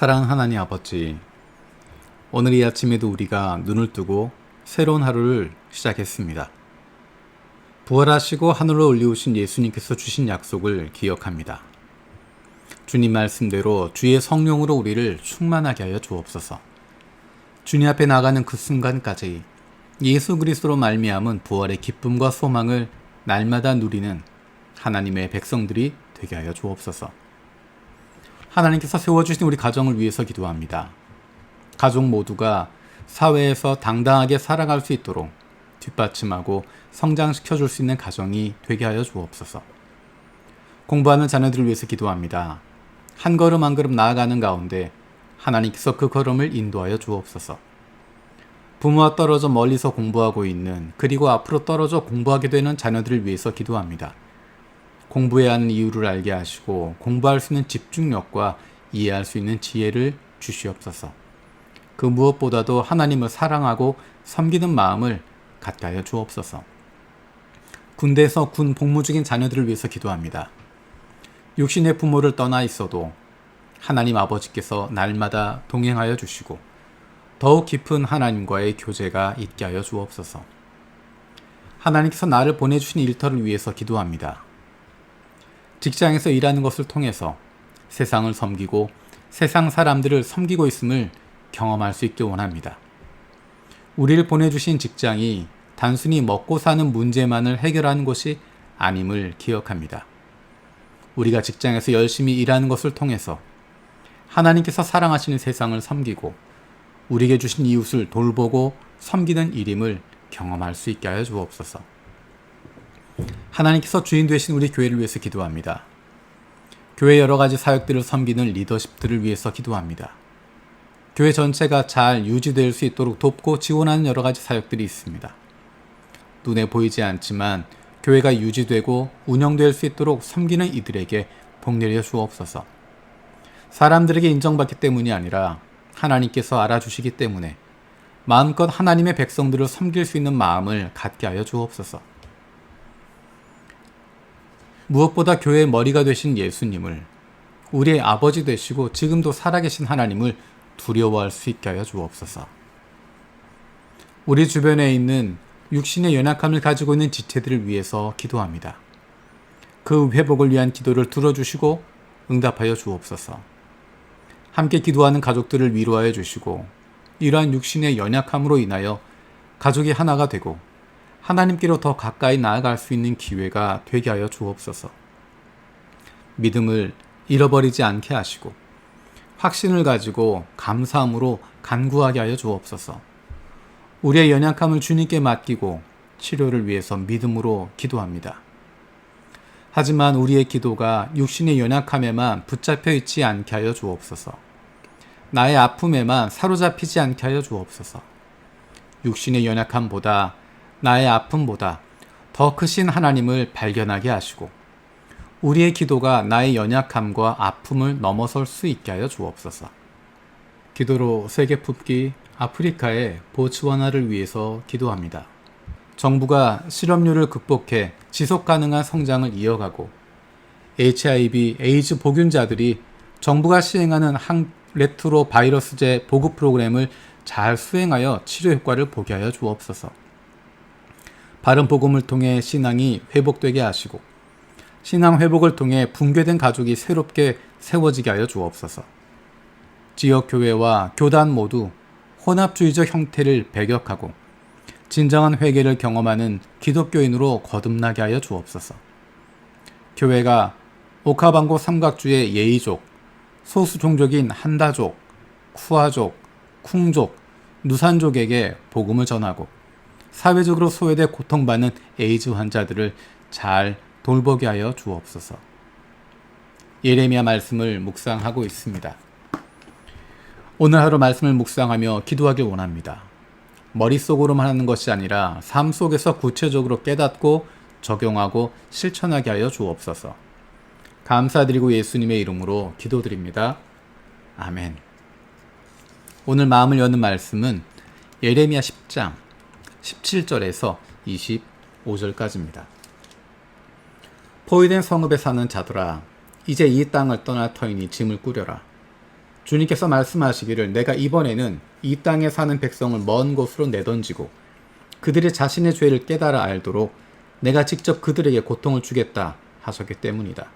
사랑 하나님 아버지, 오늘 이 아침에도 우리가 눈을 뜨고 새로운 하루를 시작했습니다. 부활하시고 하늘로 올리우신 예수님께서 주신 약속을 기억합니다. 주님 말씀대로 주의 성령으로 우리를 충만하게 하여 주옵소서. 주님 앞에 나가는 그 순간까지 예수 그리스도로 말미암은 부활의 기쁨과 소망을 날마다 누리는 하나님의 백성들이 되게 하여 주옵소서. 하나님께서 세워주신 우리 가정을 위해서 기도합니다. 가족 모두가 사회에서 당당하게 살아갈 수 있도록 뒷받침하고 성장시켜 줄 수 있는 가정이 되게 하여 주옵소서. 공부하는 자녀들을 위해서 기도합니다. 한 걸음 한 걸음 나아가는 가운데 하나님께서 그 걸음을 인도하여 주옵소서. 부모와 떨어져 멀리서 공부하고 있는 그리고 앞으로 떨어져 공부하게 되는 자녀들을 위해서 기도합니다. 공부해야 하는 이유를 알게 하시고 공부할 수 있는 집중력과 이해할 수 있는 지혜를 주시옵소서. 그 무엇보다도 하나님을 사랑하고 섬기는 마음을 갖게 하여 주옵소서. 군대에서 군 복무 중인 자녀들을 위해서 기도합니다. 육신의 부모를 떠나 있어도 하나님 아버지께서 날마다 동행하여 주시고 더욱 깊은 하나님과의 교제가 있게 하여 주옵소서. 하나님께서 나를 보내주신 일터를 위해서 기도합니다. 직장에서 일하는 것을 통해서 세상을 섬기고 세상 사람들을 섬기고 있음을 경험할 수 있길 원합니다. 우리를 보내주신 직장이 단순히 먹고 사는 문제만을 해결하는 것이 아님을 기억합니다. 우리가 직장에서 열심히 일하는 것을 통해서 하나님께서 사랑하시는 세상을 섬기고 우리에게 주신 이웃을 돌보고 섬기는 일임을 경험할 수 있게 하여 주옵소서. 하나님께서 주인 되신 우리 교회를 위해서 기도합니다. 교회 여러 가지 사역들을 섬기는 리더십들을 위해서 기도합니다. 교회 전체가 잘 유지될 수 있도록 돕고 지원하는 여러 가지 사역들이 있습니다. 눈에 보이지 않지만 교회가 유지되고 운영될 수 있도록 섬기는 이들에게 복 내려 주옵소서. 사람들에게 인정받기 때문이 아니라 하나님께서 알아주시기 때문에 마음껏 하나님의 백성들을 섬길 수 있는 마음을 갖게 하여 주옵소서. 무엇보다 교회의 머리가 되신 예수님을 우리의 아버지 되시고 지금도 살아계신 하나님을 두려워할 수 있게 하여 주옵소서. 우리 주변에 있는 육신의 연약함을 가지고 있는 지체들을 위해서 기도합니다. 그 회복을 위한 기도를 들어주시고 응답하여 주옵소서. 함께 기도하는 가족들을 위로하여 주시고 이러한 육신의 연약함으로 인하여 가족이 하나가 되고 하나님께로 더 가까이 나아갈 수 있는 기회가 되게 하여 주옵소서. 믿음을 잃어버리지 않게 하시고 확신을 가지고 감사함으로 간구하게 하여 주옵소서. 우리의 연약함을 주님께 맡기고 치료를 위해서 믿음으로 기도합니다. 하지만 우리의 기도가 육신의 연약함에만 붙잡혀 있지 않게 하여 주옵소서. 나의 아픔에만 사로잡히지 않게 하여 주옵소서. 육신의 연약함보다 나의 아픔보다 더 크신 하나님을 발견하게 하시고 우리의 기도가 나의 연약함과 아픔을 넘어설 수 있게 하여 주옵소서. 기도로 세계 품기 아프리카의 보츠와나를 위해서 기도합니다. 정부가 실업률을 극복해 지속 가능한 성장을 이어가고 HIV, 에이즈 복균자들이 정부가 시행하는 항 레트로 바이러스제 보급 프로그램을 잘 수행하여 치료 효과를 보게 하여 주옵소서. 바른 복음을 통해 신앙이 회복되게 하시고 신앙 회복을 통해 붕괴된 가족이 새롭게 세워지게 하여 주옵소서. 지역 교회와 교단 모두 혼합주의적 형태를 배격하고 진정한 회개를 경험하는 기독교인으로 거듭나게 하여 주옵소서. 교회가 오카방고 삼각주의 예의족, 소수 종족인 한다족, 쿠아족, 쿵족, 누산족에게 복음을 전하고 사회적으로 소외돼 고통받는 에이즈 환자들을 잘 돌보게 하여 주옵소서. 예레미야 말씀을 묵상하고 있습니다. 오늘 하루 말씀을 묵상하며 기도하길 원합니다. 머릿속으로만 하는 것이 아니라 삶 속에서 구체적으로 깨닫고 적용하고 실천하게 하여 주옵소서. 감사드리고 예수님의 이름으로 기도드립니다. 아멘. 오늘 마음을 여는 말씀은 예레미야 10장 17절에서 25절까지입니다. 포위된 성읍에 사는 자들아 이제 이 땅을 떠날 터이니 짐을 꾸려라. 주님께서 말씀하시기를 내가 이번에는 이 땅에 사는 백성을 먼 곳으로 내던지고 그들이 자신의 죄를 깨달아 알도록 내가 직접 그들에게 고통을 주겠다 하셨기 때문이다.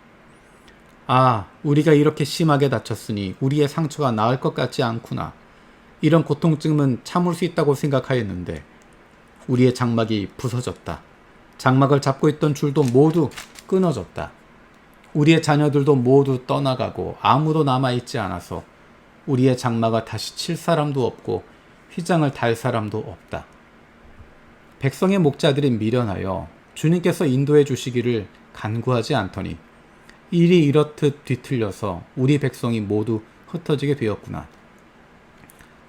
아, 우리가 이렇게 심하게 다쳤으니 우리의 상처가 나을 것 같지 않구나. 이런 고통쯤은 참을 수 있다고 생각하였는데 우리의 장막이 부서졌다. 장막을 잡고 있던 줄도 모두 끊어졌다. 우리의 자녀들도 모두 떠나가고 아무도 남아있지 않아서 우리의 장막을 다시 칠 사람도 없고 휘장을 달 사람도 없다. 백성의 목자들이 미련하여 주님께서 인도해 주시기를 간구하지 않더니 일이 이렇듯 뒤틀려서 우리 백성이 모두 흩어지게 되었구나.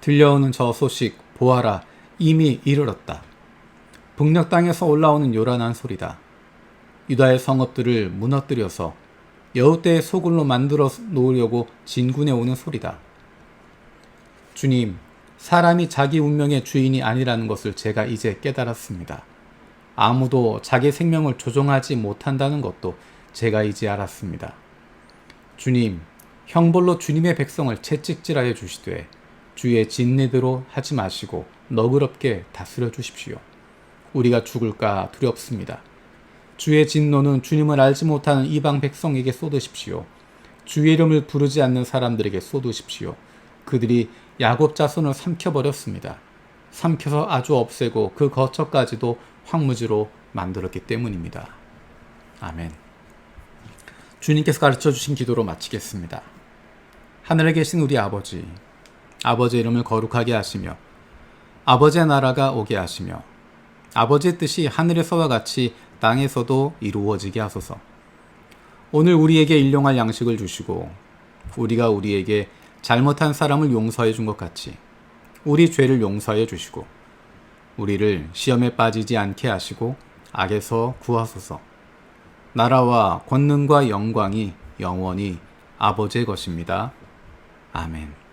들려오는 저 소식 보아라 이미 이르렀다. 북녘 땅에서 올라오는 요란한 소리다. 유다의 성읍들을 무너뜨려서 여우대의 소굴로 만들어 놓으려고 진군해 오는 소리다. 주님, 사람이 자기 운명의 주인이 아니라는 것을 제가 이제 깨달았습니다. 아무도 자기 생명을 조종하지 못한다는 것도 제가 이제 알았습니다. 주님, 형벌로 주님의 백성을 채찍질하여 주시되 주의 진리대로 하지 마시고 너그럽게 다스려 주십시오. 우리가 죽을까 두렵습니다. 주의 진노는 주님을 알지 못하는 이방 백성에게 쏟으십시오. 주의 이름을 부르지 않는 사람들에게 쏟으십시오. 그들이 야곱 자손을 삼켜버렸습니다. 삼켜서 아주 없애고 그 거처까지도 황무지로 만들었기 때문입니다. 아멘. 주님께서 가르쳐 주신 기도로 마치겠습니다. 하늘에 계신 우리 아버지, 아버지의 이름을 거룩하게 하시며 아버지의 나라가 오게 하시며 아버지의 뜻이 하늘에서와 같이 땅에서도 이루어지게 하소서. 오늘 우리에게 일용할 양식을 주시고 우리가 우리에게 잘못한 사람을 용서해 준 것 같이 우리 죄를 용서해 주시고 우리를 시험에 빠지지 않게 하시고 악에서 구하소서. 나라와 권능과 영광이 영원히 아버지의 것입니다. 아멘.